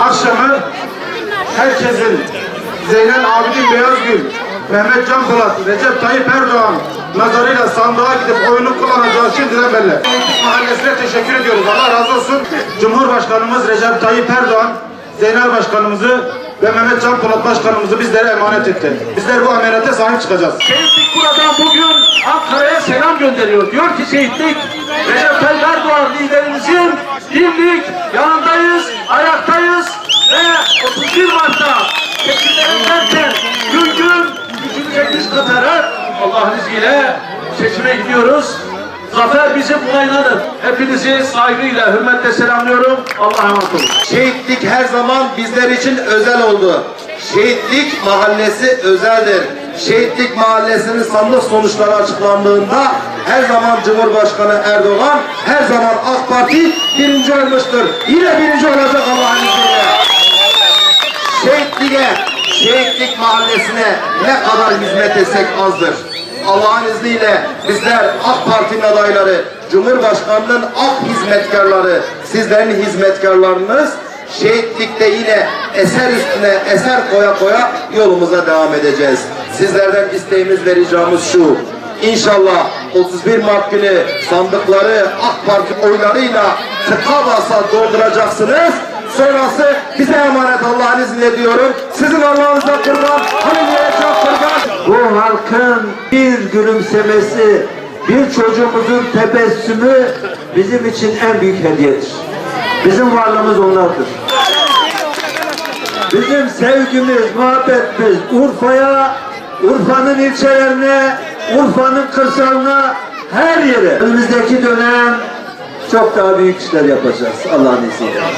akşamı herkesin Zeynel Abidin Beyazgül, Mehmet Can Polat, Recep Tayyip Erdoğan nazarıyla sandığa gidip oyunu kullanacağı şimdiden belli. Mahallesi'ne teşekkür ediyoruz. Allah razı olsun. Cumhurbaşkanımız Recep Tayyip Erdoğan, Zeynel Başkanımızı ve Mehmet Can Polat Başkanımızı bizlere emanet etti. Bizler bu emanete sahip çıkacağız. Şehitlik buradan bugün Ankara'ya selam gönderiyor. Diyor ki şehitlik Recep Tayyip Erdoğan liderimizin dimdik yanındayız, ayaktayız ve 31 Mart'ta seçimlere giderken gün gün gücümüze katarak Allah'ın izniyle seçime gidiyoruz. Zafer bizim bunayladır. Hepinizi saygıyla, hürmetle selamlıyorum. Allah'a emanet olun. Şehitlik her zaman bizler için özel oldu. Şehitlik mahallesi özeldir. Şehitlik mahallesinin sandık sonuçları açıklandığında her zaman Cumhurbaşkanı Erdoğan, her zaman AK Parti birinci olmuştur. Yine birinci olacak Allah'ın izniyle. Şehitliğe, Şehitlik mahallesine ne kadar hizmet etsek azdır. Allah'ın izniyle bizler AK Parti'nin adayları, Cumhurbaşkanı'nın AK hizmetkarları, sizlerin hizmetkarlarınız şehitlikte yine eser üstüne eser koya koya yolumuza devam edeceğiz. Sizlerden isteğimiz ve ricamız şu. İnşallah 31 Mart günü sandıkları AK Parti oylarıyla tıka basa dolduracaksınız. Sonrası bize emanet Allah'ın izniyle diyorum. Sizin Allah'ınıza kurban, Halime'ye çok kurban. Bu halkın bir gülümsemesi, bir çocuğumuzun tebessümü bizim için en büyük hediyedir. Bizim varlığımız onlardır. Bizim sevgimiz, muhabbetimiz Urfa'ya, Urfa'nın ilçelerine, Urfa'nın kırsalına, her yere. Önümüzdeki dönem çok daha büyük işler yapacağız Allah'ın izniyle.